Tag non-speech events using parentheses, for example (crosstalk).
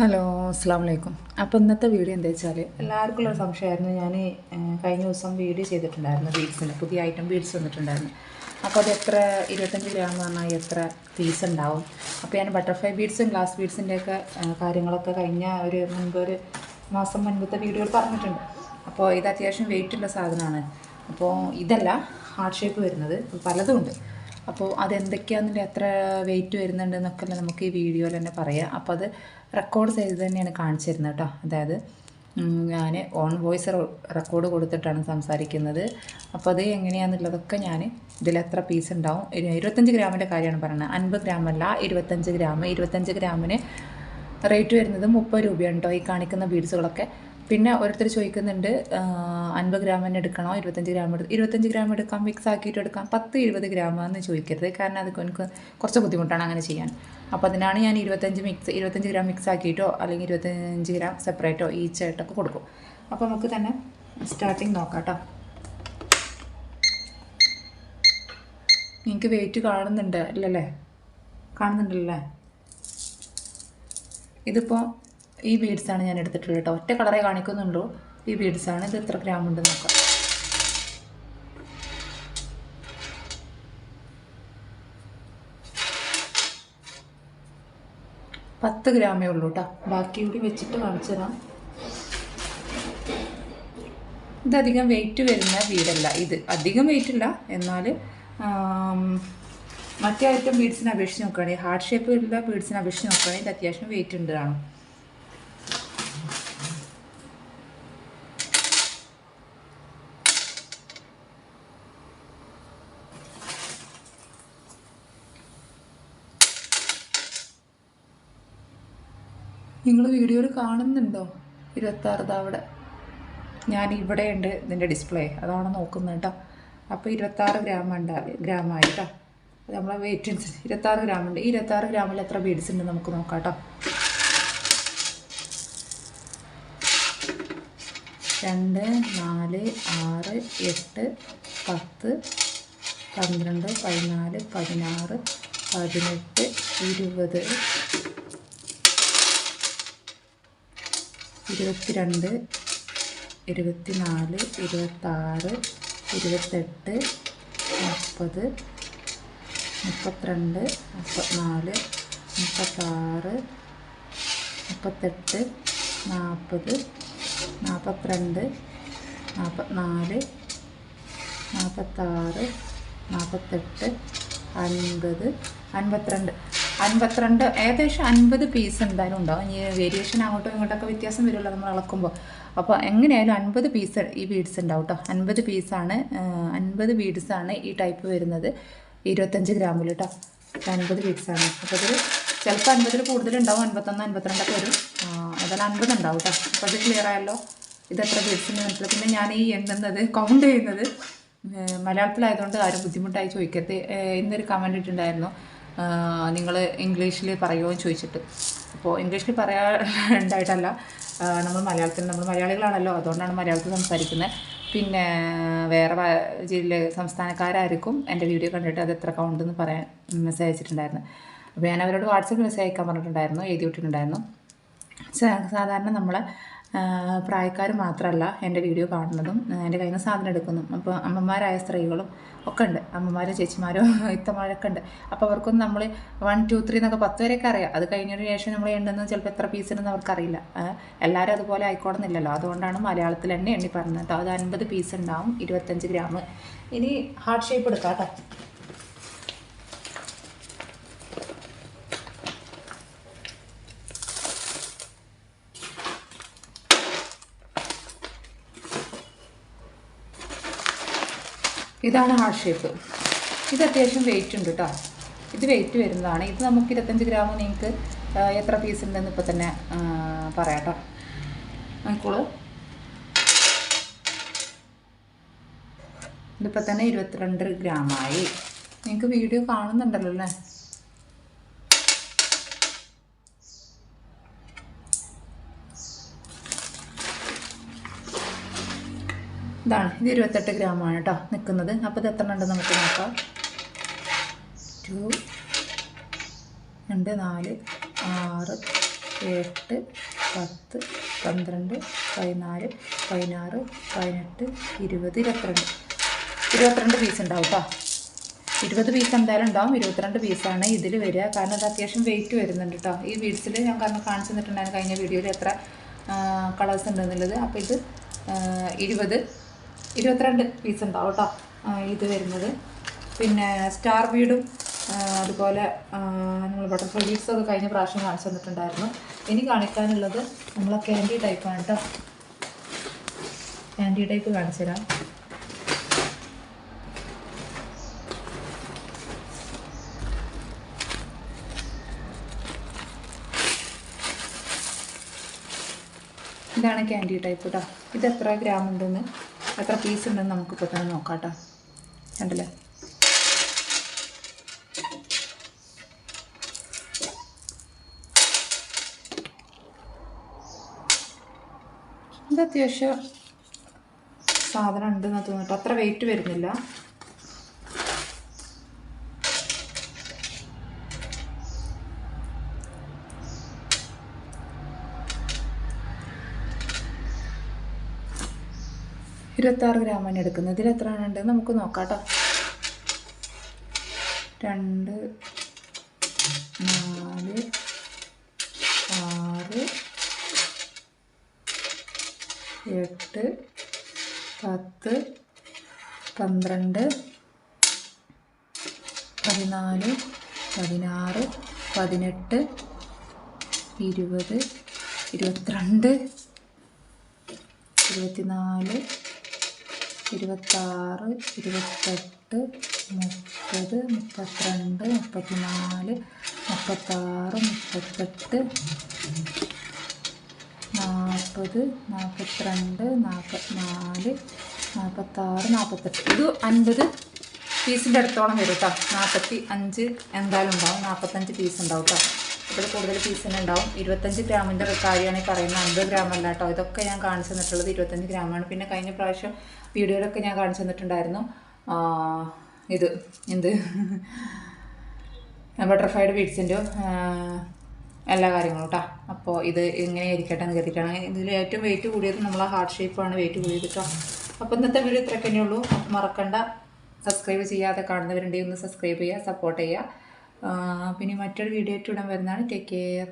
Hello അസ്സാം വലൈക്കും അപ്പോൾ ഇന്നത്തെ വീഡിയോ എന്താ വെച്ചാൽ എല്ലാവർക്കും ഉള്ള സംശയമായിരുന്നു. ഞാൻ കഴിഞ്ഞ ദിവസം വീഡിയോ ചെയ്തിട്ടുണ്ടായിരുന്നു ബീഡ്സിന് പുതിയ ഐറ്റം ബീഡ്സ് വന്നിട്ടുണ്ടായിരുന്നു. അപ്പോൾ അത് എത്ര ഇരുപത്തഞ്ച് ഗ്രാം എന്ന് പറഞ്ഞാൽ എത്ര പീസ് ഉണ്ടാവും. അപ്പോൾ ഞാൻ ബട്ടർഫ്ലൈ ബീഡ്സും ഗ്ലാസ് ബീഡ്സിന്റെയൊക്കെ കാര്യങ്ങളൊക്കെ കഴിഞ്ഞ ഒരു മുൻപ് ഒരു മാസം മുൻപത്തെ വീഡിയോയിൽ പറഞ്ഞിട്ടുണ്ട്. അപ്പോൾ ഇത് അത്യാവശ്യം വെയിറ്റുള്ള സാധനമാണ്. അപ്പോൾ ഇതല്ല ഹാർട്ട് ഷേപ്പ് വരുന്നത്. പലതും ഉണ്ട്. അപ്പോൾ അതെന്തൊക്കെയാണെന്നില്ല എത്ര വെയിറ്റ് വരുന്നുണ്ട് എന്നൊക്കെ നമുക്ക് ഈ വീഡിയോയിൽ തന്നെ പറയാം. അപ്പോൾ അത് റെക്കോർഡ് ചെയ്ത് തന്നെയാണ് കാണിച്ചിരുന്നത് കേട്ടോ അതായത് ഞാൻ ഓൺ വോയിസ് റെക്കോർഡ് കൊടുത്തിട്ടാണ് സംസാരിക്കുന്നത്. അപ്പോൾ അത് എങ്ങനെയാണെന്നുള്ളതൊക്കെ ഞാൻ ഇതിൽ എത്ര പീസ് ഉണ്ടാവും. ഇരു- ഇരുപത്തഞ്ച് ഗ്രാമിന്റെ കാര്യമാണ് പറയുന്നത്. അൻപത് അല്ല ഇരുപത്തഞ്ച് ഗ്രാം ഇരുപത്തഞ്ച് ഗ്രാമിന് റേറ്റ് വരുന്നത് മുപ്പത് രൂപയാണ് കേട്ടോ ഈ കാണിക്കുന്ന ബീഡ്സുകളൊക്കെ പിന്നെ ഓരോരുത്തർ ചോദിക്കുന്നുണ്ട് അൻപത് ഗ്രാം തന്നെ എടുക്കണോ? ഇരുപത്തഞ്ച് ഗ്രാം എടുക്കും ഇരുപത്തഞ്ച് ഗ്രാം എടുക്കാം മിക്സ് ആക്കിയിട്ട് എടുക്കാം. പത്ത് ഇരുപത് ഗ്രാം എന്ന് ചോദിക്കരുത്. കാരണം അത് എനിക്ക് കുറച്ച് ബുദ്ധിമുട്ടാണ് അങ്ങനെ ചെയ്യാൻ. അപ്പോൾ അതിനാണ് ഞാൻ ഇരുപത്തഞ്ച് മിക്സ് ഇരുപത്തഞ്ച് ഗ്രാം മിക്സ് ആക്കിയിട്ടോ അല്ലെങ്കിൽ ഇരുപത്തഞ്ച് ഗ്രാം സെപ്പറേറ്റോ ഈ ചേട്ടൊക്കെ കൊടുക്കും. അപ്പോൾ നമുക്ക് തന്നെ സ്റ്റാർട്ടിങ് നോക്കാം കേട്ടോ നിങ്ങൾക്ക് വെയിറ്റ് കാണുന്നുണ്ട് ഇല്ലല്ലേ? കാണുന്നുണ്ടല്ലേ? ഇതിപ്പോൾ ഈ ബീഡ്സാണ് ഞാൻ എടുത്തിട്ടുള്ളത് കേട്ടോ. ഒറ്റ കളറേ കാണിക്കുന്നുള്ളൂ. ഈ ബീഡ്സാണ്. ഇത് എത്ര ഗ്രാം ഉണ്ട് നോക്കാം. പത്ത് ഗ്രാമേ ഉള്ളൂ കേട്ടോ. ബാക്കി കൂടി വെച്ചിട്ട് കാണിച്ചു തരാം. ഇതധികം വെയിറ്റ് വരുന്ന വീടല്ല ഇത് അധികം വെയിറ്റ് ഇല്ല. എന്നാൽ മറ്റേ ഐറ്റം ബീഡ്സിനെ അപേക്ഷിച്ച് നോക്കുകയാണെങ്കിൽ ഹാർഡ് ഷേപ്പ് ഉള്ള ബീഡ്സിനെ അപേക്ഷിച്ച് നോക്കുകയാണെങ്കിൽ ഇത് അത്യാവശ്യം വെയിറ്റ് ഉണ്ട് കാണും. നിങ്ങൾ വീഡിയോയിൽ കാണുന്നുണ്ടോ? ഇരുപത്താറ് അവിടെ. ഞാൻ ഇവിടെ ഉണ്ട് ഇതിന്റെ ഡിസ്പ്ലേ. അതാണ് നോക്കുന്നത് കേട്ടോ. അപ്പോൾ ഇരുപത്താറ് ഗ്രാം ഉണ്ടാവും ഗ്രാമായി കേട്ടോ. നമ്മളെ വെയിറ്റ് അനുസരിച്ച് ഇരുപത്താറ് ഗ്രാം ഉണ്ട്. ഈ ഇരുപത്താറ് ഗ്രാമിൽ എത്ര ബീഡ്സ് ഉണ്ട് നമുക്ക് നോക്കാം കേട്ടോ. രണ്ട് നാല് ആറ് എട്ട് പത്ത് പന്ത്രണ്ട് പതിനാല് പതിനാറ് പതിനെട്ട് ഇരുപത്. ഇരുപത്തിരണ്ട് ഇരുപത്തിനാല് ഇരുപത്താറ് ഇരുപത്തെട്ട് മുപ്പത് മുപ്പത്തിരണ്ട് മുപ്പത്തിനാല് മുപ്പത്താറ് മുപ്പത്തെട്ട് നാൽപ്പത് നാൽപ്പത്തിരണ്ട് നാൽപ്പത്തിനാല് നാൽപ്പത്താറ് നാൽപ്പത്തെട്ട് അൻപത് അൻപത്തിരണ്ട്. അൻപത്തിരണ്ട് ഏകദേശം അൻപത് പീസ് എന്തായാലും ഉണ്ടാവും. ഇനി വേരിയേഷൻ അങ്ങോട്ടും ഇങ്ങോട്ടൊക്കെ വ്യത്യാസം വരുമല്ലോ നമ്മൾ അളക്കുമ്പോൾ. അപ്പോൾ എങ്ങനെയായാലും അൻപത് പീസ് ഈ ബീഡ്സ് ഉണ്ടാവും കേട്ടോ അൻപത് പീസാണ് അൻപത് ബീഡ്സാണ് ഈ ടൈപ്പ് വരുന്നത്. ഇരുപത്തഞ്ച് ഗ്രാമിൽ കേട്ടോ അൻപത് ബീഡ്സാണ് അപ്പോൾ ഇതിൽ ചിലപ്പോൾ അൻപതിൽ കൂടുതലുണ്ടാവും അൻപത്തൊന്ന് അൻപത്തിരണ്ടൊക്കെ വരും. അതെല്ലാം അൻപത് ഉണ്ടാവും കേട്ടോ അപ്പോൾ അത് ക്ലിയർ ആയല്ലോ? ഇത് എത്ര ബീഡ്സിന്റെ മനസ്സിലായി. പിന്നെ ഞാൻ ഈ എണ്ണുന്നത് കൗണ്ട് ചെയ്യുന്നത് മലയാളത്തിലായതുകൊണ്ട് ആരും ബുദ്ധിമുട്ടായി ചോദിക്കരുത്. ഇന്നൊരു കമന്റ് ഇട്ടുണ്ടായിരുന്നു നിങ്ങൾ ഇംഗ്ലീഷിൽ പറയുമോ എന്ന് ചോദിച്ചിട്ട്. അപ്പോൾ ഇംഗ്ലീഷിൽ പറയാണ്ടായിട്ടല്ല. നമ്മൾ മലയാളത്തിൽ നമ്മൾ മലയാളികളാണല്ലോ അതുകൊണ്ടാണ് മലയാളത്തിൽ സംസാരിക്കുന്നത് പിന്നെ വേറെ ജില്ല സംസ്ഥാനക്കാരായിരിക്കും എന്റെ വീഡിയോ കണ്ടിട്ട് അത് എത്ര കൗണ്ട് എന്ന് പറയാൻ മെസ്സേജ് അയച്ചിട്ടുണ്ടായിരുന്നു അപ്പോൾ ഞാൻ അവരോട് വാട്സപ്പ് മെസ്സേജ് അയക്കാൻ പറഞ്ഞിട്ടുണ്ടായിരുന്നു എഴുതി വിട്ടിട്ടുണ്ടായിരുന്നു സാധാരണ നമ്മളെ പ്രായക്കാർ മാത്രമല്ല എന്റെ വീഡിയോ കാണുന്നതും എന്റെ കയ്യിൽ നിന്ന് സാധനം എടുക്കുന്നു അപ്പോൾ അമ്മമാരായ സ്ത്രീകളും ഒക്കെ ഉണ്ട്. അമ്മമാരും ചേച്ചിമാരും (laughs) ഇത്തമാരൊക്കെ ഉണ്ട്. അപ്പോൾ അവർക്കൊന്നും നമ്മൾ വൺ ടു ത്രീ എന്നൊക്കെ പത്ത് വരെയൊക്കെ അറിയാം. അത് കഴിഞ്ഞതിന് ശേഷം നമ്മൾ എണ്ണെന്ന് ചിലപ്പോൾ എത്ര പീസ് ഉണ്ടെന്ന് അവർക്കറിയില്ല എല്ലാവരും അതുപോലെ ആയിക്കോണമെന്നില്ലല്ലോ അതുകൊണ്ടാണ് മലയാളത്തിൽ തന്നെ എണ്ണി പറഞ്ഞത്. അത് അൻപത് പീസ് ഉണ്ടാവും ഇരുപത്തഞ്ച് ഗ്രാം ഇനി ഹാർട്ട് ഷേപ്പ് എടുക്കാം കേട്ടോ. ഇതാണ് ഹാർട്ട് ഷേപ്പ്. ഇത് അത്യാവശ്യം വെയിറ്റ് ഉണ്ട് കേട്ടോ ഇത് വെയിറ്റ് വരുന്നതാണ്. ഇത് നമുക്ക് ഇരുപത്തഞ്ച് ഗ്രാം നിങ്ങൾക്ക് എത്ര പീസ് ഉണ്ടെന്ന് ഇപ്പോൾ തന്നെ പറയാം കേട്ടോ നോക്കോളൂ ഇതിപ്പോൾ തന്നെ ഇരുപത്തിരണ്ട് ഗ്രാമായി നിങ്ങൾക്ക് വീഡിയോ കാണുന്നുണ്ടല്ലോ അല്ലേ? ഇതാണ് ഇത് ഇരുപത്തെട്ട് ഗ്രാമാണ് കേട്ടോ നിൽക്കുന്നത്. അപ്പോൾ ഇത് എത്ര ഉണ്ട് നമുക്ക് നോക്കാം. ടു രണ്ട് നാല് ആറ് എട്ട് പത്ത് പന്ത്രണ്ട് പതിനാല് പതിനാറ് പതിനെട്ട് ഇരുപത് ഇരുപത്തിരണ്ട്. ഇരുപത്തിരണ്ട് പീസ് ഉണ്ടാവും കേട്ടോ ഇരുപത് പീസ് എന്തായാലും ഉണ്ടാവും. ഇരുപത്തിരണ്ട് പീസാണ് ഇതിൽ വരിക. കാരണം ഇത് അത്യാവശ്യം വെയിറ്റ് വരുന്നുണ്ട് കേട്ടോ ഈ ബീഡ്സിൽ ഞാൻ കാരണം കാണിച്ചു തന്നിട്ടുണ്ടായിരുന്നു കഴിഞ്ഞ വീഡിയോയിൽ എത്ര കളേഴ്സ് ഉണ്ടെന്നുള്ളത്. അപ്പോൾ ഇത് ഇരുപത് ഇരുപത്തിരണ്ട് പീസ് ഉണ്ടാവും കേട്ടോ ഇത് വരുന്നത്. പിന്നെ സ്റ്റാർ വീടും അതുപോലെ നമ്മൾ ബട്ടർഫ്ലൈ ബീഡ്സ് ഒക്കെ കഴിഞ്ഞ പ്രാവശ്യം കാണിച്ചു തന്നിട്ടുണ്ടായിരുന്നു. ഇനി കാണിക്കാനുള്ളത് നമ്മളെ ക്യാൻഡി ടൈപ്പാണ് കേട്ടോ ക്യാൻഡി ടൈപ്പ് കാണിച്ചു തരാം. ഇതാണ് ക്യാൻഡി ടൈപ്പ് കേട്ടോ ഇത് എത്ര ഗ്രാം ഉണ്ടെന്ന്? എത്ര പീസ് ഉണ്ടെന്ന് നമുക്ക് ഇപ്പോൾ തന്നെ നോക്കാം കേട്ടോ കണ്ടില്ലേ? ഇത് അത്യാവശ്യം സാധനം ഉണ്ടെന്ന് തോന്നിട്ട് അത്ര വെയിറ്റ് വരുന്നില്ല. ഇരുപത്താറ് ഗ്രാമാണ് എടുക്കുന്നത്. ഇതിൽ എത്ര ഉണ്ട് നമുക്ക് നോക്കാം കേട്ടോ രണ്ട് നാല് ആറ് എട്ട് പത്ത് പന്ത്രണ്ട് പതിനാല് പതിനാറ് പതിനെട്ട് ഇരുപത് ഇരുപത്തിരണ്ട് ഇരുപത്തിനാല് ഇരുപത്താറ് ഇരുപത്തെട്ട് മുപ്പത് മുപ്പത്തിരണ്ട് മുപ്പത്തിനാല് മുപ്പത്താറ് മുപ്പത്തെട്ട് നാൽപ്പത് നാൽപ്പത്തിരണ്ട് നാൽപ്പത്തിനാല് നാൽപ്പത്താറ് നാൽപ്പത്തെട്ട്. ഇത് അൻപത് പീസിന്റെ അടുത്തോളം വരും കേട്ടോ നാൽപ്പത്തി അഞ്ച് എന്തായാലും ഉണ്ടാവും. നാൽപ്പത്തഞ്ച് പീസ് ഉണ്ടാവും കേട്ടോ ഇതിൽ കൂടുതൽ പീസ് തന്നെ ഉണ്ടാവും. ഇരുപത്തഞ്ച് ഗ്രാമിന്റെ കാര്യമാണ് ഈ പറയുന്നത് അൻപത് ഗ്രാം അല്ല കേട്ടോ. ഇതൊക്കെ ഞാൻ കാണിച്ചു തന്നിട്ടുള്ളത് ഇരുപത്തഞ്ച് ഗ്രാമാണ്. പിന്നെ കഴിഞ്ഞ പ്രാവശ്യം വീഡിയോയിലൊക്കെ ഞാൻ കാണിച്ചു തന്നിട്ടുണ്ടായിരുന്നു. ഇത് എന്ത്? ബട്ടർഫ്ലൈഡ് ബീഡ്സിന്റെ എല്ലാ കാര്യങ്ങളും കേട്ടോ അപ്പോൾ ഇത് ഇങ്ങനെ ഇരിക്കട്ടെ എന്ന് കരുതിയിട്ടാണ്. ഇതിൽ ഏറ്റവും വെയിറ്റ് കൂടിയത് നമ്മളെ ഹാർട്ട് ഷേപ്പാണ് വെയിറ്റ് കൂടിയത് കേട്ടോ അപ്പോൾ ഇന്നത്തെ വീഡിയോ ഇത്രയൊക്കെ തന്നെയുള്ളൂ. മറക്കണ്ട. സബ്സ്ക്രൈബ് ചെയ്യാതെ കാണുന്നവരുണ്ടെങ്കിൽ ഒന്ന് സബ്സ്ക്രൈബ് ചെയ്യുക സപ്പോർട്ട് ചെയ്യുക. പിന്നെ മറ്റൊരു വീഡിയോ ആയിട്ട് വരുന്നതാണ്. Take care